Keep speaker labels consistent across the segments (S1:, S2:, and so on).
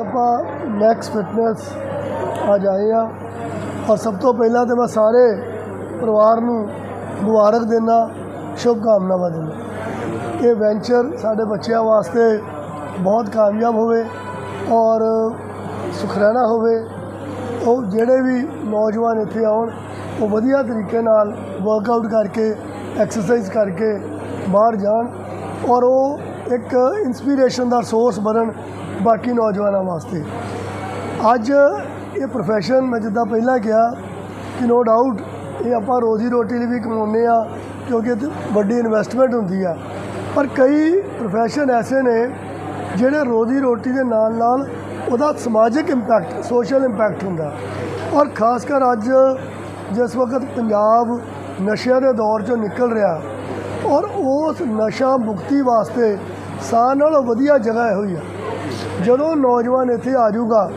S1: ਆਪਾਂ Max fitness ਅੱਜ ਆਏ ਆ ਔਰ ਸਭ ਤੋਂ ਪਹਿਲਾਂ ਤੇ ਮੈਂ ਸਾਰੇ ਪਰਿਵਾਰ ਨੂੰ ਮੁਬਾਰਕ ਦਿੰਦਾ ਸ਼ੁਭ ਕਾਮਨਾਵਾਂ ਦਿੰਦਾ। ਇਹ ਵੈਂਚਰ ਸਾਡੇ ਬੱਚਿਆਂ ਵਾਸਤੇ ਬਹੁਤ ਕਾਮਯਾਬ ਹੋਵੇ ਔਰ ਸੁਖਰਾਣਾ ਹੋਵੇ। ਉਹ ਜਿਹੜੇ ਵੀ ਨੌਜਵਾਨ ਇੱਥੇ ਆਉਣ, ਉਹ ਵਧੀਆ ਤਰੀਕੇ ਨਾਲ ਵਰਕਆਊਟ ਕਰਕੇ ਐਕਸਰਸਾਈਜ਼ ਕਰਕੇ ਬਾਹਰ ਜਾਣ ਔਰ ਉਹ ਇੱਕ ਇਨਸਪੀਰੇਸ਼ਨ ਦਾ ਸੋਰਸ ਬਣਨ ਬਾਕੀ ਨੌਜਵਾਨਾਂ ਵਾਸਤੇ। ਅੱਜ ਇਹ profession ਮੈਂ ਜਿੱਦਾਂ ਪਹਿਲਾਂ ਕਿਹਾ ਕਿ ਨੋ ਡਾਊਟ ਇਹ ਆਪਾਂ ਰੋਜ਼ੀ ਰੋਟੀ ਲਈ ਵੀ ਕਮਾਉਂਦੇ ਆ ਕਿਉਂਕਿ ਇਹ 'ਤੇ ਵੱਡੀ ਇਨਵੈਸਟਮੈਂਟ ਹੁੰਦੀ ਆ। ਪਰ ਕਈ profession ਐਸੇ ਨੇ ਜਿਹੜੇ ਰੋਜ਼ੀ ਰੋਟੀ ਦੇ ਨਾਲ ਨਾਲ ਉਹਦਾ ਸਮਾਜਿਕ ਇੰਪੈਕਟ ਸੋਸ਼ਲ ਇੰਪੈਕਟ ਹੁੰਦਾ। ਔਰ ਖਾਸ ਕਰ ਅੱਜ ਜਿਸ ਵਕਤ ਪੰਜਾਬ ਨਸ਼ਿਆਂ ਦੇ ਦੌਰ ਚੋਂ ਨਿਕਲ ਰਿਹਾ ਔਰ ਉਸ ਨਸ਼ਾ ਮੁਕਤੀ ਵਾਸਤੇ ਸਾਰਿਆਂ ਨਾਲੋਂ ਵਧੀਆ ਜਗ੍ਹਾ ਇਹੋ ਹੀ ਆ। ਜਦੋਂ ਨੌਜਵਾਨ ਇੱਥੇ ਆ ਜਾਊਗਾ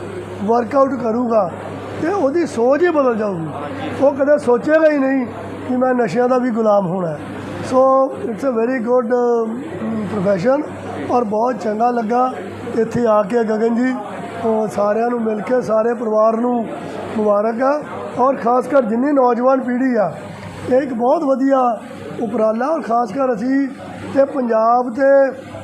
S1: ਵਰਕਆਊਟ ਕਰੂਗਾ, ਤੇ ਉਹਦੀ ਸੋਚ ਹੀ ਬਦਲ ਜਾਊਗੀ। ਉਹ ਕਦੇ ਸੋਚੇਗਾ ਹੀ ਨਹੀਂ ਕਿ ਮੈਂ ਨਸ਼ਿਆਂ ਦਾ ਵੀ ਗੁਲਾਮ ਹੋਣਾ so it's a very good profession ਔਰ ਬਹੁਤ ਚੰਗਾ ਲੱਗਾ ਇੱਥੇ ਆ ਕੇ ਗਗਨ ਜੀ। ਉਹ ਸਾਰਿਆਂ ਨੂੰ ਮਿਲ ਕੇ, ਸਾਰੇ ਪਰਿਵਾਰ ਨੂੰ ਮੁਬਾਰਕ ਆ। ਔਰ ਖਾਸ ਕਰ ਜਿੰਨੀ ਨੌਜਵਾਨ ਪੀੜ੍ਹੀ ਆ, ਇਹ ਇੱਕ ਬਹੁਤ ਵਧੀਆ ਉਪਰਾਲਾ। ਔਰ ਖਾਸ ਕਰ ਅਸੀਂ ਤੇ ਪੰਜਾਬ ਤੇ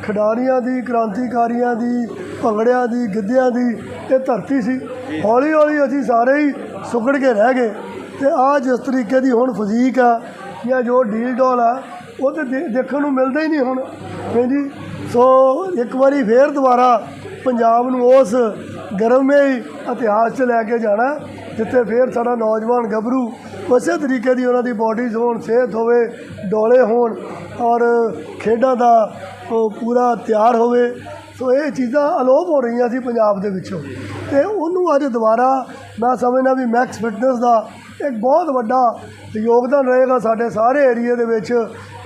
S1: ਖਿਡਾਰੀਆਂ ਦੀ, ਕ੍ਰਾਂਤੀਕਾਰੀਆਂ ਦੀ, ਭੰਗੜਿਆਂ ਦੀ, ਗਿੱਧਿਆਂ ਦੀ ਇਹ ਧਰਤੀ ਸੀ। ਹੌਲੀ ਹੌਲੀ ਅਸੀਂ ਸਾਰੇ ਹੀ ਸੁਕੜ ਕੇ ਰਹਿ ਗਏ। ਤੇ ਆ ਜਿਸ ਤਰੀਕੇ ਦੀ ਹੁਣ ਫਜ਼ੀਕ ਆ, ਜਾਂ ਜੋ ਡੀਲ ਡੋਲ ਆ, ਉਹ ਤੇ ਦੇ- ਦੇਖਣ ਨੂੰ ਮਿਲਦਾ ਹੀ ਨਹੀਂ ਹੁਣ। ਹਾਂਜੀ, ਸੋ ਇੱਕ ਵਾਰੀ ਫੇਰ ਦੁਬਾਰਾ ਪੰਜਾਬ ਨੂੰ ਉਸ ਗਰਮੇ ਇਤਿਹਾਸ 'ਚ ਲੈ ਕੇ ਜਾਣਾ, ਜਿੱਥੇ ਫੇਰ ਸਾਡਾ ਨੌਜਵਾਨ ਗੱਭਰੂ ਉਸੇ ਤਰੀਕੇ ਦੀ ਉਹਨਾਂ ਦੀ ਬਾਡੀਜ਼ ਹੋਣ, ਸਿਹਤ ਹੋਵੇ, ਡੋਲੇ ਹੋਣ, ਔਰ ਖੇਡਾਂ ਦਾ ਉਹ ਪੂਰਾ ਤਿਆਰ ਹੋਵੇ। ਸੋ ਇਹ ਚੀਜ਼ਾਂ ਅਲੋਪ ਹੋ ਰਹੀਆਂ ਸੀ ਪੰਜਾਬ ਦੇ ਵਿੱਚੋਂ। ਤੇ ਉਹਨੂੰ ਅੱਜ ਦੁਬਾਰਾ ਮੈਂ ਸਮਝਦਾ ਵੀ ਮੈਕਸ ਫਿਟਨੈਸ ਦਾ ਇੱਕ ਬਹੁਤ ਵੱਡਾ ਯੋਗਦਾਨ ਰਹੇਗਾ ਸਾਡੇ ਸਾਰੇ ਏਰੀਏ ਦੇ ਵਿੱਚ।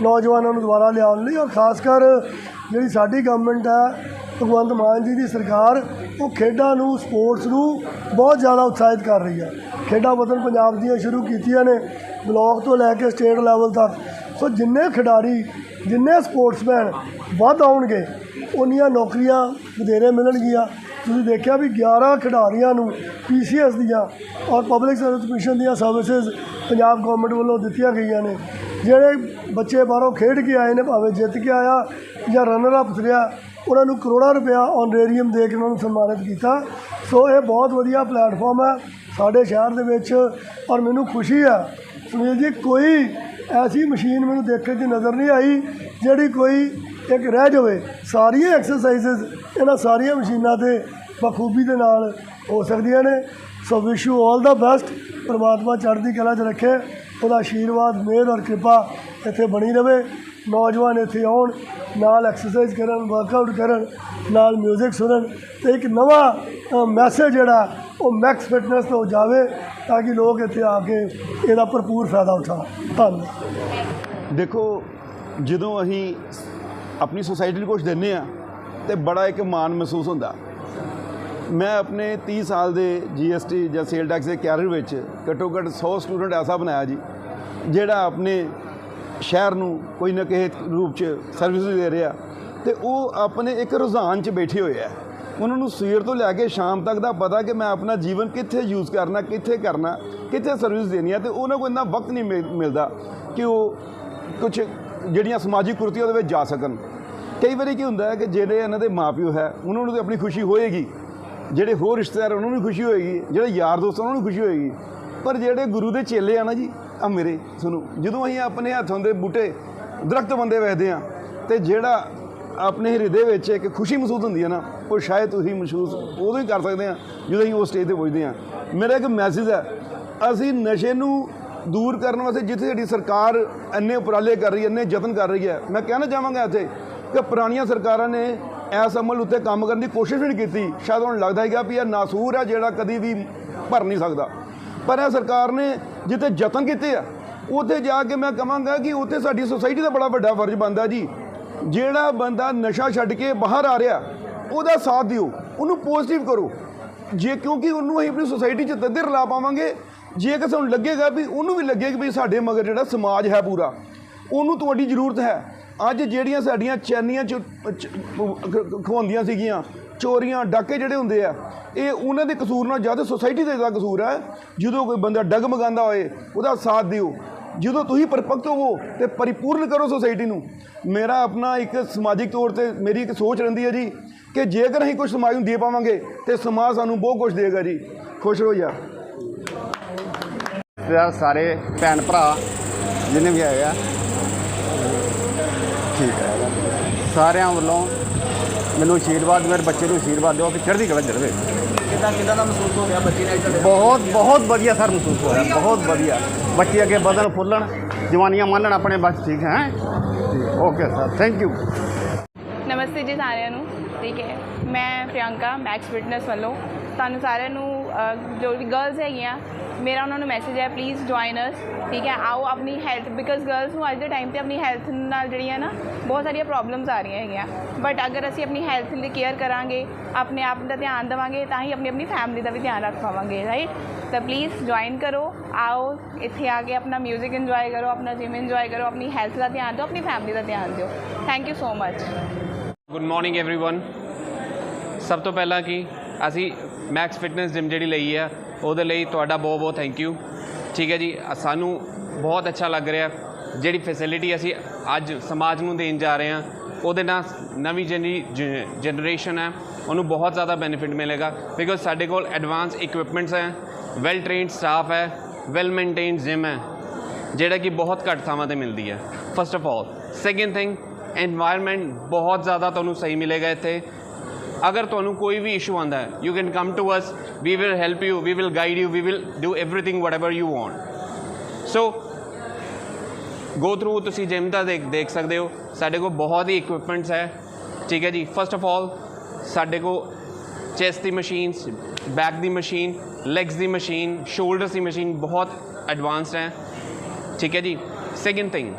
S1: ਨੌਜਵਾਨਾਂ ਨੂੰ ਦੁਬਾਰਾ ਲਿਆਉਣ ਲਈ। ਔਰ ਖਾਸ ਕਰ ਜਿਹੜੀ ਸਾਡੀ ਗਵਰਨਮੈਂਟ ਹੈ, ਭਗਵੰਤ ਮਾਨ ਜੀ ਦੀ ਸਰਕਾਰ, ਉਹ ਖੇਡਾਂ ਨੂੰ ਸਪੋਰਟਸ ਨੂੰ ਬਹੁਤ ਜ਼ਿਆਦਾ ਉਤਸ਼ਾਹਿਤ ਕਰ ਰਹੀ ਹੈ। ਖੇਡਾਂ ਵਤਨ ਪੰਜਾਬ ਦੀਆਂ ਸ਼ੁਰੂ ਕੀਤੀਆਂ ਨੇ, ਬਲਾਕ ਤੋਂ ਲੈ ਕੇ ਸਟੇਟ ਲੈਵਲ ਤੱਕ। ਸੋ ਜਿੰਨੇ ਖਿਡਾਰੀ ਜਿੰਨੇ ਸਪੋਰਟਸਮੈਨ ਵੱਧ ਆਉਣਗੇ, ਉਨੀਆਂ ਨੌਕਰੀਆਂ ਵਧੇਰੇ ਮਿਲਣਗੀਆਂ। ਤੁਸੀਂ ਦੇਖਿਆ ਵੀ 11 ਖਿਡਾਰੀਆਂ ਨੂੰ ਪੀਸੀਐਸ ਦੀਆਂ ਔਰ ਪਬਲਿਕ ਸਰਵਿਸ ਕਮਿਸ਼ਨ ਦੀਆਂ ਸਰਵਿਸਿਜ਼ ਪੰਜਾਬ ਗਵਰਨਮੈਂਟ ਵੱਲੋਂ ਦਿੱਤੀਆਂ ਗਈਆਂ ਨੇ। ਜਿਹੜੇ ਬੱਚੇ ਬਾਹਰੋਂ ਖੇਡ ਕੇ ਆਏ ਨੇ, ਭਾਵੇਂ ਜਿੱਤ ਕੇ ਆਇਆ ਜਾਂ ਰਨਰ ਅਪ ਰਿਹਾ ਉਹਨਾਂ ਨੂੰ ਕਰੋੜਾਂ ਰੁਪਇਆ ਆਨਰੇਰੀਅਮ ਦੇ ਕੇ ਉਹਨਾਂ ਨੂੰ ਸਨਮਾਨਿਤ ਕੀਤਾ। ਸੋ ਇਹ ਬਹੁਤ ਵਧੀਆ ਪਲੇਟਫਾਰਮ ਹੈ ਸਾਡੇ ਸ਼ਹਿਰ ਦੇ ਵਿੱਚ ਔਰ ਮੈਨੂੰ ਖੁਸ਼ੀ ਹੈ। ਸੁਨੀਲ ਜੀ, ਕੋਈ ਐਸੀ ਮਸ਼ੀਨ ਮੈਨੂੰ ਦੇਖਣ ਦੀ ਨਜ਼ਰ ਨਹੀਂ ਆਈ ਜਿਹੜੀ ਕੋਈ ਇੱਕ ਰਹਿ ਜਾਵੇ। ਸਾਰੀਆਂ ਐਕਸਰਸਾਈਜ਼ਸ ਇਹਨਾਂ ਸਾਰੀਆਂ ਮਸ਼ੀਨਾਂ ਤੇ ਬਖੂਬੀ ਦੇ ਨਾਲ ਹੋ ਸਕਦੀਆਂ ਨੇ। ਸੋ wish you all the best ਪ੍ਰਮਾਤਮਾ ਚੜ੍ਹਦੀ ਕਲਾ 'ਚ ਰੱਖੇ। ਉਹਦਾ ਆਸ਼ੀਰਵਾਦ ਮਿਹਰ ਔਰ ਕਿਰਪਾ ਇੱਥੇ ਬਣੀ ਰਵੇ। ਨੌਜਵਾਨ ਇੱਥੇ ਆਉਣ, ਨਾਲ ਐਕਸਰਸਾਈਜ਼ ਕਰਨ ਵਰਕਆਊਟ ਕਰਨ, ਨਾਲ 뮤직 ਸੁਣਨ ਤੇ ਇੱਕ ਨਵਾਂ ਮੈਸੇਜ ਜਿਹੜਾ, ਉਹ ਮੈਕਸ ਫਿਟਨੈਸ ਤੋਂ ਜਾਵੇ ਤਾਂ ਕਿ ਲੋਕ ਇੱਥੇ ਆ ਕੇ ਇਹਦਾ ਭਰਪੂਰ ਫਾਇਦਾ ਉਠਾਉਣ। ਧੰਨਵਾਦ।
S2: ਦੇਖੋ, ਜਦੋਂ ਅਸੀਂ ਆਪਣੀ ਸੋਸਾਇਟੀ ਨੂੰ ਕੁਝ ਦਿੰਨੇ ਆ ਤੇ ਬੜਾ ਇੱਕ ਮਾਣ ਮਹਿਸੂਸ ਹੁੰਦਾ। ਮੈਂ ਆਪਣੇ 30 ਸਾਲ ਦੇ ਜੀਐਸਟੀ ਜਾਂ ਸੇਲ ਟੈਕਸ ਦੇ ਕੈਰੀਅਰ ਵਿੱਚ ਘੱਟੋ ਘੱਟ 100 ਸਟੂਡੈਂਟ ਐਸਾ ਬਣਾਇਆ ਜੀ, ਜਿਹੜਾ ਆਪਣੇ ਸ਼ਹਿਰ ਨੂੰ ਕੋਈ ਨਾ ਕਿਸੇ ਰੂਪ 'ਚ ਸਰਵਿਸ ਦੇ ਰਿਹਾ ਤੇ ਉਹ ਆਪਣੇ ਇੱਕ ਰੁਝਾਨ 'ਚ ਬੈਠੇ ਹੋਏ ਆ। ਉਹਨਾਂ ਨੂੰ ਸਵੇਰ ਤੋਂ ਲੈ ਕੇ ਸ਼ਾਮ ਤੱਕ ਦਾ ਪਤਾ ਕਿ ਮੈਂ ਆਪਣਾ ਜੀਵਨ ਕਿੱਥੇ ਯੂਜ਼ ਕਰਨਾ, ਕਿੱਥੇ ਕਰਨਾ, ਕਿੱਥੇ ਸਰਵਿਸ ਦੇਣੀ ਹੈ ਤੇ ਉਹਨਾਂ ਕੋਲ ਇੰਨਾ ਵਕਤ ਨਹੀਂ ਮਿਲ- ਮਿਲਦਾ ਕਿ ਉਹ ਕੁਝ ਜਿਹੜੀਆਂ ਸਮਾਜਿਕ ਕੁਰਤੀਆਂ ਉਹਦੇ ਵਿੱਚ ਜਾ ਸਕਣ। ਕਈ ਵਾਰੀ ਕੀ ਹੁੰਦਾ ਹੈ ਕਿ ਜਿਹੜੇ ਇਹਨਾਂ ਦੇ ਮਾਪਿਓ ਹੈ, ਉਹਨਾਂ ਨੂੰ ਤਾਂ ਆਪਣੀ ਖੁਸ਼ੀ ਹੋਏਗੀ। ਜਿਹੜੇ ਹੋਰ ਰਿਸ਼ਤੇਦਾਰ ਉਹਨਾਂ ਨੂੰ ਵੀ ਖੁਸ਼ੀ ਹੋਏਗੀ। ਜਿਹੜੇ ਯਾਰ ਦੋਸਤ ਉਹਨਾਂ ਨੂੰ ਖੁਸ਼ੀ ਹੋਏਗੀ। ਪਰ ਜਿਹੜੇ ਗੁਰੂ ਦੇ ਚੇਲੇ ਆ ਨਾ ਜੀ ਆ ਮੇਰੇ, ਸੁਣੋ, ਜਦੋਂ ਅਸੀਂ ਆਪਣੇ ਹੱਥੋਂ ਦੇ ਬੂਟੇ ਦਰਖਤ ਬੰਦੇ ਵੇਖਦੇ ਆ ਤੇ ਜਿਹੜਾ ਆਪਣੇ ਹਿਰਦੇ ਵਿੱਚ ਇੱਕ ਖੁਸ਼ੀ ਮਹਿਸੂਸ ਹੁੰਦੀ ਹੈ ਨਾ, ਉਹ ਸ਼ਾਇਦ ਤੁਸੀਂ ਮਹਿਸੂਸ ਉਦੋਂ ਹੀ ਕਰ ਸਕਦੇ ਆ ਜਦੋਂ ਅਸੀਂ ਉਸ ਸਟੇਜ ਤੇ ਪਹੁੰਚਦੇ ਆ ਮੇਰਾ ਇੱਕ ਮੈਸੇਜ ਹੈ, ਅਸੀਂ ਨਸ਼ੇ ਨੂੰ ਦੂਰ ਕਰਨ ਵਾਸਤੇ ਜਿੱਥੇ ਸਾਡੀ ਸਰਕਾਰ ਇੰਨੇ ਉਪਰਾਲੇ ਕਰ ਰਹੀ ਹੈ, ਇੰਨੇ ਯਤਨ ਕਰ ਰਹੀ ਹੈ, ਮੈਂ ਕਹਿਣਾ ਚਾਹਾਂਗਾ ਇੱਥੇ ਕਿ ਪੁਰਾਣੀਆਂ ਸਰਕਾਰਾਂ ਨੇ ਇਸ ਅਮਲ ਉੱਤੇ ਕੰਮ ਕਰਨ ਦੀ ਕੋਸ਼ਿਸ਼ ਵੀ ਨਹੀਂ ਕੀਤੀ। ਸ਼ਾਇਦ ਹੁਣ ਲੱਗਦਾ ਹੈਗਾ ਵੀ ਇਹ ਨਾਸੂਰ ਹੈ ਜਿਹੜਾ ਕਦੀ ਵੀ ਭਰ ਨਹੀਂ ਸਕਦਾ। ਪਰ ਇਹ ਸਰਕਾਰ ਨੇ ਜਿੱਥੇ ਯਤਨ ਕੀਤੇ ਆ, ਉੱਥੇ ਜਾ ਕੇ ਮੈਂ ਕਹਾਂਗਾ ਕਿ ਉੱਥੇ ਸਾਡੀ ਸੁਸਾਇਟੀ ਦਾ ਬੜਾ ਵੱਡਾ ਫਰਜ਼ ਬਣਦਾ ਜੀ। ਜਿਹੜਾ ਬੰਦਾ ਨਸ਼ਾ ਛੱਡ ਕੇ ਬਾਹਰ ਆ ਰਿਹਾ, ਉਹਦਾ ਸਾਥ ਦਿਓ, ਉਹਨੂੰ ਪੋਜ਼ਿਟਿਵ ਕਰੋ। ਜੇ ਕਿਉਂਕਿ ਉਹਨੂੰ ਅਸੀਂ ਆਪਣੀ ਸੋਸਾਇਟੀ 'ਚ ਤਦੇ ਰਲਾ ਪਾਵਾਂਗੇ, ਜੇ ਕਿ ਸਾਨੂੰ ਲੱਗੇਗਾ ਵੀ ਉਹਨੂੰ ਵੀ ਲੱਗੇਗਾ ਵੀ ਸਾਡੇ ਮਗਰ ਜਿਹੜਾ ਸਮਾਜ ਹੈ ਪੂਰਾ, ਉਹਨੂੰ ਤੁਹਾਡੀ ਜ਼ਰੂਰਤ ਹੈ। ਅੱਜ ਜਿਹੜੀਆਂ ਸਾਡੀਆਂ ਚੈਨੀਆਂ ਚ ਖਵਾਉਂਦੀਆਂ ਸੀਗੀਆਂ, ਚੋਰੀਆਂ, ਡਾਕੇ ਜਿਹੜੇ ਹੁੰਦੇ ਆ, ਇਹ ਉਹਨਾਂ ਦੇ ਕਸੂਰ ਨਾਲ ਜ਼ਿਆਦਾ ਸੁਸਾਇਟੀ ਦਾ ਕਸੂਰ ਹੈ ਜਦੋਂ ਕੋਈ ਬੰਦਾ ਡਗਮਗਾਉਂਦਾ ਹੋਏ, ਉਹਦਾ ਸਾਥ ਦਿਓ। ਜਦੋਂ ਤੁਸੀਂ ਪਰਪੱਕ ਹੋਵੋ ਤੇ ਪਰਿਪੂਰਨ ਕਰੋ ਸੁਸਾਇਟੀ ਨੂੰ। ਮੇਰਾ ਆਪਣਾ ਇੱਕ ਸਮਾਜਿਕ ਤੌਰ ਤੇ ਮੇਰੀ ਇੱਕ ਸੋਚ ਰਹਿੰਦੀ ਹੈ ਜੀ ਕਿ ਜੇਕਰ ਅਸੀਂ ਕੁਝ ਸਮਾਜ ਨੂੰ ਦੇ ਪਾਵਾਂਗੇ ਤੇ ਸਮਾਜ ਸਾਨੂੰ ਬਹੁਤ ਕੁਝ ਦੇਗਾ ਜੀ। ਖੁਸ਼ ਰਹੋ ਯਾਰ
S3: ਸਾਰੇ ਭੈਣ ਭਰਾ, ਜਿੰਨੇ ਵੀ ਆਏ ਆ ਠੀਕ ਹੈ ਸਾਰਿਆਂ ਵੱਲੋਂ ਮੈਨੂੰ ਆਸ਼ੀਰਵਾਦ ਮੇਰੇ ਬੱਚੇ ਨੂੰ ਆਸ਼ੀਰਵਾਦ ਦਿਓ ਕਿ ਚੜ੍ਹਦੀ ਕਲਾ ਚੜ੍ਹਵੇ
S4: ਕਿੱਦਾਂ ਕਿੱਦਾਂ ਦਾ ਮਹਿਸੂਸ ਹੋ ਰਿਹਾ ਬੱਚੇ ਨੇ ਅੱਜ ਤੁਹਾਡੇ
S3: ਬਹੁਤ ਬਹੁਤ ਵਧੀਆ ਸਰ ਮਹਿਸੂਸ ਹੋ ਰਿਹਾ ਬਹੁਤ ਵਧੀਆ। ਬੱਚੇ ਅੱਗੇ ਵਧਣ ਫੁੱਲਣ ਜਵਾਨੀਆਂ ਮੰਨਣ ਆਪਣੇ ਬਸ ਠੀਕ ਹੈ ਓਕੇ ਸਰ ਥੈਂਕ ਯੂ
S5: ਨਮਸਤੇ ਜੀ ਸਾਰਿਆਂ ਨੂੰ ਠੀਕ ਹੈ। ਮੈਂ ਪ੍ਰਿਯੰਕਾ ਮੈਕਸ ਫਿਟਨੈਸ ਵੱਲੋਂ। ਤੁਹਾਨੂੰ ਸਾਰਿਆਂ ਨੂੰ ਜੋ ਵੀ ਗਰਲਸ ਹੈਗੀਆਂ ਮੇਰਾ ਉਹਨਾਂ ਨੂੰ ਮੈਸੇਜ ਹੈ ਪਲੀਜ਼ ਜੁਆਇਨ ਅਸ ਠੀਕ ਹੈ ਆਓ ਆਪਣੀ ਹੈਲਥ ਬਿਕਾਜ਼ ਗਰਲਸ ਨੂੰ ਅੱਜ ਦੇ ਟਾਈਮ ਤੇ ਆਪਣੀ ਹੈਲਥ ਨਾਲ ਜਿਹੜੀਆਂ ਨਾ ਬਹੁਤ ਸਾਰੀਆਂ ਪ੍ਰੋਬਲਮਸ ਆ ਰਹੀਆਂ ਹੈਗੀਆਂ ਬਟ ਅਗਰ ਅਸੀਂ ਆਪਣੀ ਹੈਲਥ ਦੀ ਕੇਅਰ ਕਰਾਂਗੇ ਆਪਣੇ ਆਪ ਦਾ ਧਿਆਨ ਦੇਵਾਂਗੇ ਤਾਂ ਹੀ ਆਪਣੀ ਆਪਣੀ ਫੈਮਿਲੀ ਦਾ ਵੀ ਧਿਆਨ ਰੱਖ ਪਾਵਾਂਗੇ ਰਾਈਟ ਤਾਂ ਪਲੀਜ਼ ਜੁਆਇਨ ਕਰੋ ਆਓ ਇੱਥੇ ਆ ਕੇ ਆਪਣਾ 뮤직 ਇੰਜੋਏ ਕਰੋ ਆਪਣਾ ਜਿਮ ਇੰਜੋਏ ਕਰੋ ਆਪਣੀ ਹੈਲਥ ਦਾ ਧਿਆਨ ਦਿਓ ਆਪਣੀ ਫੈਮਿਲੀ ਦਾ ਧਿਆਨ ਦਿਓ thank you so much
S6: good morning everyone ਸਭ ਤੋਂ ਪਹਿਲਾਂ ਕਿ ਅਸੀਂ ਮੈਕਸ ਫਿਟਨੈਸ ਜਿਮ ਜਿਹੜੀ ਲਈ ਆ, ਉਹਦੇ ਲਈ ਤੁਹਾਡਾ ਬਹੁਤ ਬਹੁਤ ਥੈਂਕ ਯੂ ਠੀਕ ਹੈ ਜੀ ਸਾਨੂੰ ਬਹੁਤ ਅੱਛਾ ਲੱਗ ਰਿਹਾ। ਜਿਹੜੀ ਫੈਸਿਲਿਟੀ ਅਸੀਂ ਅੱਜ ਸਮਾਜ ਨੂੰ ਦੇਣ ਜਾ ਰਹੇ ਹਾਂ, ਉਹਦੇ ਨਾਲ ਨਵੀਂ ਜਿਹੜੀ ਜਨਰੇਸ਼ਨ ਹੈ, ਉਹਨੂੰ ਬਹੁਤ ਜ਼ਿਆਦਾ ਬੈਨੀਫਿਟ ਮਿਲੇਗਾ। ਬਿਕੋਜ਼ ਸਾਡੇ ਕੋਲ ਐਡਵਾਂਸ ਇਕਵਿਪਮੈਂਟਸ ਹੈ ਵੈਲ ਟ੍ਰੇਨਡ ਸਟਾਫ ਹੈ ਵੈਲ ਮੇਨਟੇਨਡ ਜਿਮ ਹੈ, ਜਿਹੜਾ ਕਿ ਬਹੁਤ ਘੱਟ ਥਾਵਾਂ ਤੇ ਮਿਲਦੀ ਹੈ। First of all second thing environment ਬਹੁਤ ਜ਼ਿਆਦਾ ਤੁਹਾਨੂੰ ਸਹੀ ਮਿਲੇਗਾ ਇੱਥੇ। ਅਗਰ ਤੁਹਾਨੂੰ ਕੋਈ ਵੀ ਇਸ਼ੂ ਆਉਂਦਾ ਹੈ you can come to us we will help you we will guide you we will do everything what you want so go through ਤੁਸੀਂ ਜਿੰਮ ਦਾ ਦੇਖ ਦੇਖ ਸਕਦੇ ਹੋ, ਸਾਡੇ ਕੋਲ ਬਹੁਤ ਹੀ ਇਕਵਿਪਮੈਂਟਸ ਹੈ, ਠੀਕ ਹੈ ਜੀ? ਫਸਟ ਆਫ ਆਲ ਸਾਡੇ ਕੋਲ ਚੈਸਟ ਦੀ ਮਸ਼ੀਨਸ ਬੈਕ ਦੀ ਮਸ਼ੀਨ ਲੈਗਸ ਦੀ ਮਸ਼ੀਨ ਸ਼ੋਲਡਰਸ ਦੀ ਮਸ਼ੀਨ ਬਹੁਤ ਐਡਵਾਂਸਡ ਹੈ, ਠੀਕ ਹੈ ਜੀ? ਸੈਕਿੰਡ ਥਿੰਗ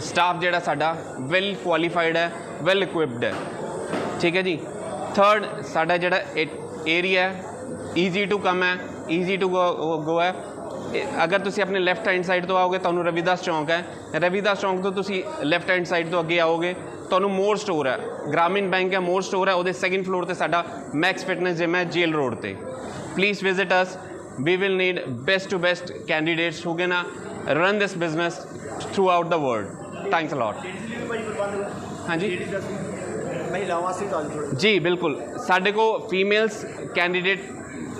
S6: ਸਟਾਫ ਜਿਹੜਾ ਸਾਡਾ ਵੈਲ ਕੁਆਲੀਫਾਈਡ ਹੈ ਵੈਲ ਇਕਵਿਪਡ ਹੈ। ਠੀਕ ਹੈ ਜੀ। ਥਰਡ ਸਾਡਾ ਜਿਹੜਾ ਏਰੀਆ ਹੈ ਈਜ਼ੀ ਟੂ ਕਮ ਹੈ ਈਜ਼ੀ ਟੂ ਗੋ ਹੈ। ਇਹ- ਅਗਰ ਤੁਸੀਂ ਆਪਣੇ ਲੈਫਟ ਹੈਂਡ ਸਾਈਡ ਤੋਂ ਆਓਗੇ ਤੁਹਾਨੂੰ ਰਵਿਦਾਸ ਚੌਂਕ ਹੈ। ਰਵਿਦਾਸ ਚੌਂਕ ਤੋਂ ਤੁਸੀਂ ਲੈਫਟ ਹੈਂਡ ਸਾਈਡ ਤੋਂ ਅੱਗੇ ਆਓਗੇ ਤੁਹਾਨੂੰ ਮੋਰ ਸਟੋਰ ਹੈ। ਗ੍ਰਾਮੀਣ ਬੈਂਕ ਹੈ ਮੋਰ ਸਟੋਰ ਹੈ। ਉਹਦੇ ਸੈਕਿੰਡ ਫਲੋਰ ਤੇ ਸਾਡਾ ਮੈਕਸ ਫਿਟਨੈਸ ਜਿਮ ਹੈ ਜੇਲ ਰੋਡ ਤੇ। Please visit us we will need best to best candidates who can uh, run this business throughout the world. Thanks a lot. ਹਾਂਜੀ
S4: ਮਹਿਲਾਵਾਂ ਵਾਸਤੇ ਤਾਂ ਥੋੜਾ
S6: ਜੀ, ਬਿਲਕੁਲ। ਸਾਡੇ ਕੋ ਫੀਮੇਲਸ ਕੈਂਡੀਡੇਟ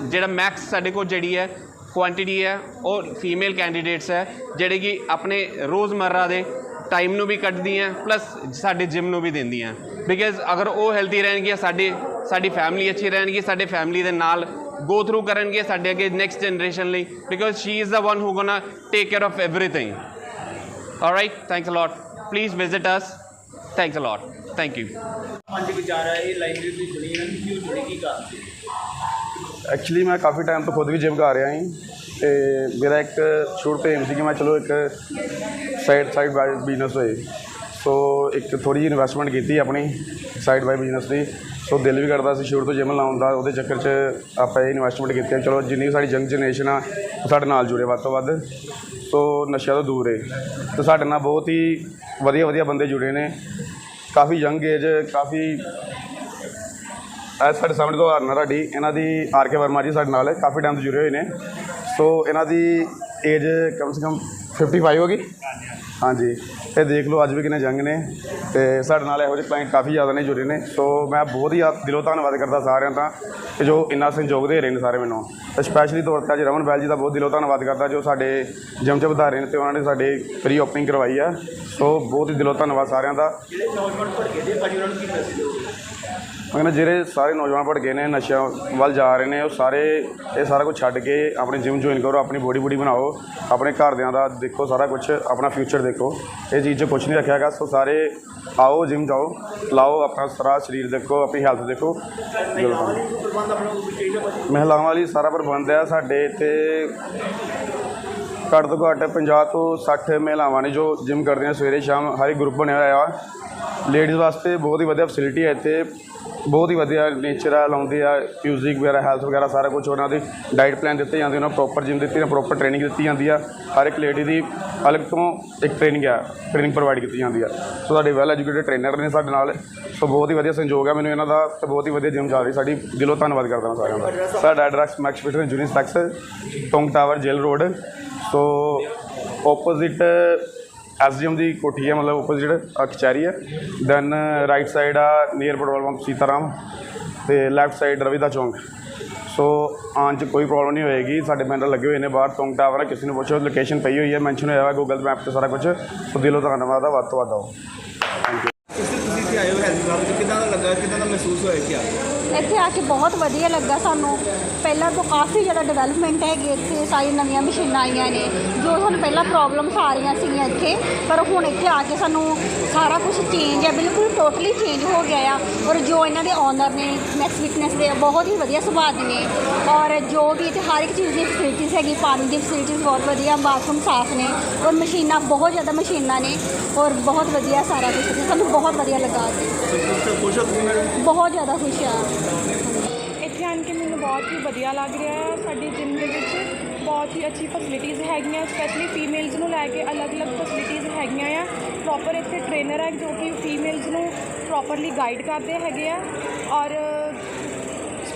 S6: ਜਿਹੜਾ ਮੈਕਸ ਸਾਡੇ ਕੋ ਜਿਹੜੀ ਹੈ ਕੁਆਂਟੀਟੀ ਹੈ, ਉਹ ਫੀਮੇਲ ਕੈਂਡੀਡੇਟਸ ਹੈ, ਜਿਹੜੇ ਕਿ ਆਪਣੇ ਰੋਜ਼ਮਰਰਾ ਦੇ ਟਾਈਮ ਨੂੰ ਵੀ ਕੱਢਦੀਆਂ ਪਲੱਸ ਸਾਡੇ ਜਿਮ ਨੂੰ ਵੀ ਦਿੰਦੀਆਂ। ਬਿਕਾਜ਼ ਅਗਰ ਉਹ ਹੈਲਦੀ ਰਹਿਣਗੀਆਂ, ਸਾਡੇ, ਸਾਡੀ ਫੈਮਿਲੀ ਅੱਛੀ ਰਹਿਣਗੀ ਸਾਡੇ ਫੈਮਿਲੀ ਦੇ ਨਾਲ ਗੋ ਥਰੂ ਕਰਨਗੇ ਸਾਡੇ ਅੱਗੇ ਨੈਕਸਟ ਜਨਰੇਸ਼ਨ ਲਈ because she is the one who gonna take care of everything alright thanks a lot please visit us thanks a lot thank you
S4: ਪੰਜ ਵਿਚਾਰ ਹੈ ਇਹ ਲਾਈਬ੍ਰੇਰੀ ਦੀ ਜੁੜੀ ਹੈ। ਕਿਉਂ ਜੁੜੀ ਕੀ ਕਾਰਨ ਸੀ
S7: ਐਕਚੁਅਲੀ ਮੈਂ ਕਾਫੀ ਟਾਈਮ ਤੋਂ ਖੁਦ ਵੀ ਜਿਮ ਕਰ ਰਿਹਾ ਹਾਂ ਤੇ ਮੇਰਾ ਇੱਕ ਸ਼ੁਰੂ ਤੋਂ ਏਮ ਸੀ ਕਿ ਮੈਂ ਚਲੋ ਇੱਕ ਸਾਈਡ ਸਾਈਡ ਬਾਈ ਬਿਜ਼ਨਸ ਹੋਏ। ਸੋ ਇੱਕ ਥੋੜੀ ਜਿਹੀ ਇਨਵੈਸਟਮੈਂਟ ਕੀਤੀ ਆਪਣੀ ਸਾਈਡ ਬਾਈ ਬਿਜ਼ਨਸ ਦੀ। ਸੋ ਦਿਲ ਵੀ ਕਰਦਾ ਸੀ ਸ਼ੁਰੂ ਤੋਂ ਜਿਮ ਲਾਉਣ ਦਾ। ਉਹਦੇ ਚੱਕਰ 'ਚ ਆਪਾਂ ਇਹ ਇਨਵੈਸਟਮੈਂਟ ਕੀਤੀ ਹੈ। ਚਲੋ ਜਿੰਨੀ ਵੀ ਸਾਡੀ ਯੰਗ ਜਨਰੇਸ਼ਨ ਆ ਉਹ ਸਾਡੇ ਨਾਲ ਜੁੜੇ ਵੱਧ ਤੋਂ ਵੱਧ। ਸੋ ਨਸ਼ਿਆਂ ਤੋਂ ਦੂਰ ਰਹੇ ਤੇ ਸਾਡੇ ਨਾਲ ਬਹੁਤ ਹੀ ਵਧੀਆ ਵਧੀਆ ਬੰਦੇ ਜੁੜੇ ਨੇ। ਕਾਫੀ ਯੰਗ ਏਜ, ਕਾਫੀ ਇਹ ਸਾਡੇ ਸਾਹਮਣੇ ਤੋਂ ਹਾਰਨ ਤੁਹਾਡੀ, ਇਹਨਾਂ ਦੀ ਆਰ ਕੇ ਵਰਮਾ ਜੀ ਸਾਡੇ ਨਾਲ ਹੈ, ਕਾਫੀ ਟਾਈਮ ਤੋਂ ਜੁੜੇ ਹੋਏ ਨੇ। ਸੋ ਇਹਨਾਂ ਦੀ ਏਜ ਕਮ ਸੇ ਕਮ 55 ਹੋ ਗਈ? ਹਾਂਜੀ। ਇਹ ਦੇਖ ਲਓ ਅੱਜ ਵੀ ਕਿੰਨੇ ਜੰਗ ਨੇ ਤੇ ਸਾਡੇ ਨਾਲ ਇਹੋ ਜਿਹੇ ਕਲਾਇੰਟ ਕਾਫੀ ਜ਼ਿਆਦਾ ਨੇ ਜੁੜੇ ਨੇ। ਸੋ ਮੈਂ ਬਹੁਤ ਹੀ ਦਿਲੋਂ ਧੰਨਵਾਦ ਕਰਦਾ ਸਾਰਿਆਂ ਦਾ ਕਿ ਜੋ ਇੰਨਾ ਸਹਿਯੋਗ ਦੇ ਰਹੇ ਨੇ ਸਾਰੇ ਮੈਨੂੰ। ਤੇ ਸਪੈਸ਼ਲੀ ਤੌਰ ਤੇ ਅੱਜ ਰਮਨ ਬੈਲ ਜੀ ਦਾ ਬਹੁਤ ਦਿਲੋਂ ਧੰਨਵਾਦ ਕਰਦਾ ਜੋ ਸਾਡੇ ਜਿਮ ਚ ਵਧਾ ਰਹੇ ਨੇ ਤੇ ਉਹਨਾਂ ਨੇ ਸਾਡੇ ਫ੍ਰੀ ਓਪਨਿੰਗ ਕਰਵਾਈ ਆ। ਸੋ ਬਹੁਤ ਹੀ ਦਿਲੋਂ ਧੰਨਵਾਦ ਸਾਰਿਆਂ ਦਾ।
S4: ਜਿਹੜੇ ਨੌਜਵਾਨ ਭੜਕੇ ਦੇ ਭਾਜੀ ਉਹਨਾਂ ਨੂੰ ਕੀ ਮੈਸੇਜ ਦਿਓਗੇ
S7: ਮੈਂ ਜਿਹੜੇ ਸਾਰੇ ਨੌਜਵਾਨ ਭਟਕੇ ਨੇ, ਨਸ਼ਿਆਂ ਵੱਲ ਜਾ ਰਹੇ ਨੇ, ਉਹ ਸਾਰੇ ਇਹ ਸਾਰਾ ਕੁਝ ਛੱਡ ਕੇ ਆਪਣੇ ਜਿਮ ਜੁਆਇਨ ਕਰੋ, ਆਪਣੀ ਬੋਡੀ ਬੋਡੀ ਬਣਾਓ, ਆਪਣੇ ਘਰਦਿਆਂ ਦਾ ਦੇਖੋ ਸਾਰਾ ਕੁਝ ਆਪਣਾ ਫਿਊਚਰ ਦੇਖੋ। ਇਹ ਚੀਜ਼ 'ਚ ਕੁਝ ਨਹੀਂ ਰੱਖਿਆ ਹੈਗਾ, ਸੋ ਸਾਰੇ ਆਓ ਜਿਮ ਜਾਓ, ਲਾਓ ਆਪਣਾ ਸਾਰਾ ਸਰੀਰ ਦੇਖੋ, ਆਪਣੀ ਹੈਲਥ ਦੇਖੋ।
S4: ਮਹਿਲਾਵਾਂ ਲਈ
S7: ਮਹਿਲਾਵਾਂ ਲਈ ਸਾਰਾ ਪ੍ਰਬੰਧ ਹੈ, ਸਾਡੇ ਇੱਥੇ ਘੱਟ ਤੋਂ ਘੱਟ 50 ਤੋਂ 60 ਮਹਿਲਾਵਾਂ ਨੇ ਜੋ ਜਿਮ ਕਰਦੀਆਂ ਸਵੇਰੇ ਸ਼ਾਮ ਹਰ ਇੱਕ ਗਰੁੱਪ ਬਣਿਆ ਹੋਇਆ। ਲੇਡੀਜ਼ ਵਾਸਤੇ ਬਹੁਤ ਹੀ ਵਧੀਆ ਫੈਸਿਲਿਟੀ ਹੈ ਇੱਥੇ। ਬਹੁਤ ਹੀ ਵਧੀਆ ਨੇਚਰ ਆ ਲਾਉਂਦੇ ਆ ਮਿਊਜ਼ਿਕ ਵਗੈਰਾ ਹੈਲਥ ਵਗੈਰਾ ਸਾਰਾ ਕੁਝ ਉਹਨਾਂ ਦੀ ਡਾਈਟ ਪਲਾਨ ਦਿੱਤੇ ਜਾਂਦੇ ਉਹਨਾਂ ਪ੍ਰੋਪਰ ਜਿਮ ਦਿੱਤੀ ਜਾਂ ਪ੍ਰੋਪਰ ਟ੍ਰੇਨਿੰਗ ਦਿੱਤੀ ਜਾਂਦੀ ਆ। ਹਰ ਇੱਕ ਲੇਡੀ ਦੀ ਅਲੱਗ ਤੋਂ ਇੱਕ ਟ੍ਰੇਨਿੰਗ ਆ ਟ੍ਰੇਨਿੰਗ ਪ੍ਰੋਵਾਈਡ ਕੀਤੀ ਜਾਂਦੀ ਆ। ਸੋ ਸਾਡੇ ਵੈਲ ਐਜੂਕੇਟਡ ਟ੍ਰੇਨਰ ਨੇ ਸਾਡੇ ਨਾਲ। ਸੋ ਬਹੁਤ ਹੀ ਵਧੀਆ ਸੰਯੋਗ ਆ ਮੈਨੂੰ ਇਹਨਾਂ ਦਾ ਤੇ ਬਹੁਤ ਹੀ ਵਧੀਆ ਜਿਮ ਚੱਲ ਰਹੀ ਸਾਡੀ ਦਿਲੋਂ ਧੰਨਵਾਦ ਕਰਦਾ ਮੈਂ ਸਾਰਿਆਂ ਦਾ। ਸਾਡਾ ਐਡਰੈਸ ਮੈਕਸ ਫਿਟਨੈਸ ਜੂਨੀਅਰ ਸਟੈਕਸ Tong tower jail road so opposite SDM ਦੀ ਕੋਠੀ ਹੈ, ਮਤਲਬ ਆਪੋਜ਼ਿਟ ਕਚਹਿਰੀ ਹੈ। ਦੈਨ ਰਾਈਟ ਸਾਈਡ ਆ ਨੀਅਰ ਪੈਟਰੋਲ ਪੰਪ ਸੀਤਾਰਾਮ ਤੇ ਲੈਫਟ ਸਾਈਡ ਰਵੀ ਦਾ ਚੌਂਕ। ਸੋ ਆਉਣ 'ਚ ਕੋਈ ਪ੍ਰੋਬਲਮ ਨਹੀਂ ਹੋਏਗੀ। ਸਾਡੇ ਮੈਂਬਰ ਲੱਗੇ ਹੋਏ ਨੇ ਬਾਹਰ ਟੋਂਗ ਟਾਵਰ ਹੈ, ਕਿਸੇ ਨੂੰ ਪੁੱਛੋ ਲੋਕੇਸ਼ਨ ਪਈ ਹੋਈ ਹੈ ਮੈਂਸ਼ਨ ਹੋਇਆ ਹੋਇਆ ਗੂਗਲ ਮੈਪ ਤੇ ਸਾਰਾ ਕੁਝ ਸੋ ਦਿਲੋਂ ਧੰਨਵਾਦ ਆ, ਵੱਧ ਤੋਂ ਵੱਧ ਆਓ।
S8: ਤੁਸੀਂ ਤੁਸੀਂ ਇੱਥੇ ਆਏ ਹੋ ਹੈਲਥ ਕਿਦਾਂ ਦਾ ਲੱਗਾ, ਕਿਦਾਂ ਦਾ ਮਹਿਸੂਸ ਹੋਇਆ ਕਿ ਆ
S9: ਇੱਥੇ ਆ ਕੇ ਬਹੁਤ ਵਧੀਆ ਲੱਗਾ ਸਾਨੂੰ। ਪਹਿਲਾਂ ਤੋਂ ਕਾਫੀ ਜ਼ਿਆਦਾ ਡਿਵੈਲਪਮੈਂਟ ਹੈਗੀ ਇੱਥੇ ਸਾਰੀ ਨਵੀਆਂ ਮਸ਼ੀਨਾਂ ਆਈਆਂ ਨੇ, ਜੋ ਸਾਨੂੰ ਪਹਿਲਾਂ ਪ੍ਰੋਬਲਮਸ ਆ ਰਹੀਆਂ ਸੀਗੀਆਂ ਇੱਥੇ। ਪਰ ਹੁਣ ਇੱਥੇ ਆ ਕੇ ਸਾਨੂੰ ਸਾਰਾ ਕੁਝ ਚੇਂਜ ਹੈ ਬਿਲਕੁਲ ਟੋਟਲੀ ਚੇਂਜ ਹੋ ਗਿਆ ਆ। ਔਰ ਜੋ ਇਹਨਾਂ ਦੇ ਓਨਰ ਨੇ ਮੈਕਸ ਫਿਟਨੈਸ ਦੇ, ਬਹੁਤ ਹੀ ਵਧੀਆ ਸੁਭਾਅ ਦੇ ਨੇ। ਔਰ ਜੋ ਵੀ ਇੱਥੇ ਹਰ ਇੱਕ ਚੀਜ਼ ਦੀ ਫੈਸਿਲਿਟੀਜ਼ ਹੈਗੀ, ਪਾਣੀ ਦੀ ਫੈਸਿਲਿਟੀਜ਼ ਬਹੁਤ ਵਧੀਆ ਬਾਥਰੂਮ ਸਾਫ਼ ਨੇ ਔਰ ਮਸ਼ੀਨਾਂ, ਬਹੁਤ ਜ਼ਿਆਦਾ ਮਸ਼ੀਨਾਂ ਨੇ ਔਰ ਬਹੁਤ ਵਧੀਆ ਸਾਰਾ ਕੁਝ ਇੱਥੇ। ਸਾਨੂੰ ਬਹੁਤ ਵਧੀਆ ਲੱਗਾ ਇੱਥੇ ਬਹੁਤ ਜ਼ਿਆਦਾ ਖੁਸ਼ ਆ।
S5: ਇੱਥੇ ਆਣ ਕੇ ਮੈਨੂੰ ਬਹੁਤ ਹੀ ਵਧੀਆ ਲੱਗ ਰਿਹਾ ਹੈ। ਸਾਡੀ ਜਿਮ ਦੇ ਵਿੱਚ ਬਹੁਤ ਹੀ ਅੱਛੀ ਫੈਸਿਲਿਟੀਜ਼ ਹੈਗੀਆਂ ਸਪੈਸ਼ਲੀ ਫੀਮੇਲਸ ਨੂੰ ਲੈ ਕੇ ਅਲੱਗ-ਅਲੱਗ ਫੈਸਿਲਿਟੀਜ਼ ਹੈਗੀਆਂ ਆ। ਪ੍ਰੋਪਰ ਇੱਥੇ ਟ੍ਰੇਨਰ ਹੈ ਜੋ ਕਿ ਫੀਮੇਲਸ ਨੂੰ ਪ੍ਰੋਪਰਲੀ ਗਾਈਡ ਕਰਦੇ ਹੈਗੇ ਆ। ਔਰ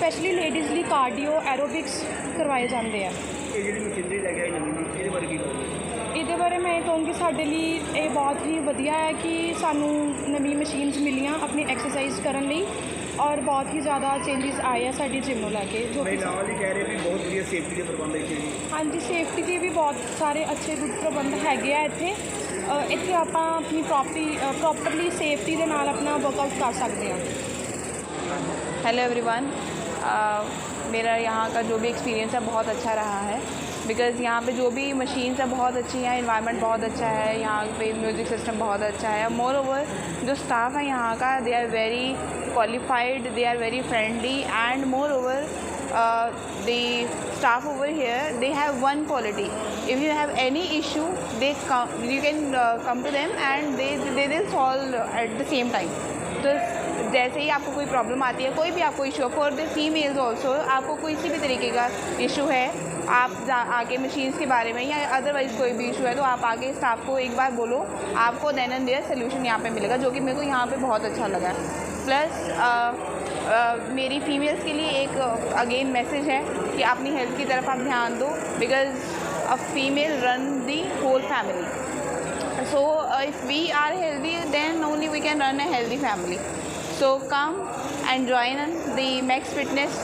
S5: ਸਪੈਸ਼ਲੀ ਲੇਡੀਜ਼ ਲਈ ਕਾਰਡੀਓ ਐਰੋਬਿਕਸ ਕਰਵਾਏ ਜਾਂਦੇ ਆ
S8: ਇਹ ਜਿਹੜੀ ਮਸ਼ੀਨਰੀ ਲੈ ਕੇ ਆਈ ਨਵੀਂ ਇਹਦੇ ਬਾਰੇ ਕੀ ਕਹੋਗੇ
S5: ਇਹਦੇ ਬਾਰੇ ਮੈਂ ਇਹ ਕਹੂੰਗੀ ਸਾਡੇ ਲਈ ਇਹ ਬਹੁਤ ਹੀ ਵਧੀਆ ਹੈ ਕਿ ਸਾਨੂੰ ਨਵੀਂ ਮਸ਼ੀਨਸ ਮਿਲੀਆਂ ਆਪਣੀ ਐਕਸਰਸਾਈਜ਼ ਕਰਨ ਲਈ ਔਰ ਬਹੁਤ ਹੀ ਜ਼ਿਆਦਾ ਚੇਂਜਸ ਆਏ ਆ ਸਾਡੀ ਜਿਮ ਨੂੰ ਲੈ ਕੇ ਜੋ ਕਿ
S8: ਨਾਲ ਹੀ ਕਹਿ ਰਹੇ ਵੀ ਬਹੁਤ ਵਧੀਆ ਸੇਫਟੀ ਦੇ ਪ੍ਰਬੰਧ ਇੱਥੇ ਜੀ
S5: ਹਾਂਜੀ ਸੇਫਟੀ ਦੇ ਵੀ ਬਹੁਤ ਸਾਰੇ ਅੱਛੇ ਗੁੱਡ ਪ੍ਰਬੰਧ ਹੈਗੇ ਆ ਇੱਥੇ ਅ, ਇੱਥੇ ਆਪਾਂ ਆਪਣੀ ਪ੍ਰੋਪਰਟੀ ਪ੍ਰੋਪਰਲੀ ਸੇਫਟੀ ਦੇ ਨਾਲ ਆਪਣਾ ਵਰਕਆਊਟ ਕਰ ਸਕਦੇ ਹਾਂ हेलो एवरीवन मेरा यहाँ का जो भी एक्सपीरियंस है बहुत अच्छा रहा है। बिकॉज़ यहाँ पे जो भी मशीन्स हैं बहुत अच्छी हैं इन्वायरमेंट बहुत अच्छा है यहाँ पे म्यूज़िक सिस्टम बहुत अच्छा है। मोर ओवर जो स्टाफ है यहाँ का they are very qualified they are very friendly and more over here they have one quality. If you have any issue they come you can uh, come to them and they they will solve at the same time. तो जैसे ही आपको कोई problem आती है, कोई भी आपको issue for the females also आपको किसी भी तरीके का इशू है, आप आके मशीन्स के बारे में या अदरवाइज़ कोई भी इशू है तो आप आके स्टाफ को एक बार बोलो, आपको देन एंड देयर सोल्यूशन यहाँ पे मिलेगा, जो कि मेरे को यहाँ पे बहुत अच्छा लगा। प्लस मेरी फीमेल्स के लिए एक अगेन मैसेज है कि अपनी हेल्थ की तरफ़ आप ध्यान दो because a female run the whole family so if we are healthy then only we can run a healthy family. So come and join in the max fitness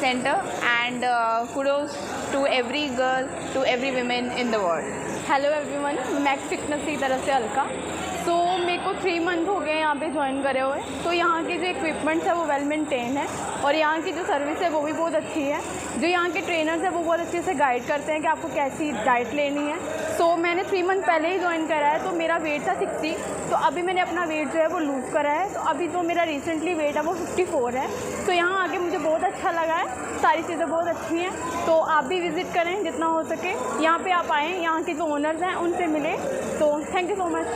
S5: center and uh, kudos to every girl to every woman in the world.
S9: Hello everyone Max fitness की तरफ़ से अलका सो मेरे को three month हो गए यहाँ पे join करे हुए. तो यहाँ के जो इक्विपमेंट्स है वो वेल मेंटेन है. और यहाँ की जो सर्विस है वो भी बहुत अच्छी है. जो यहाँ के ट्रेनर्स हैं वो बहुत अच्छे से गाइड करते हैं कि आपको कैसी डाइट लेनी है. सो so, मैंने थ्री मंथ पहले ही ज्वाइन करा है तो मेरा वेट था सिक्सटी तो अभी मैंने अपना वेट जो है वो लूज़ करा है. तो अभी जो मेरा रिसेंटली वेट है वो फिफ्टी फोर है. तो यहाँ आके मुझे बहुत अच्छा लगा है. सारी चीज़ें बहुत अच्छी हैं. तो आप भी विज़िट करें जितना हो सके. यहाँ पर आप आएँ यहाँ के जो ओनर्स हैं उनसे मिलें. तो थैंक यू सो मच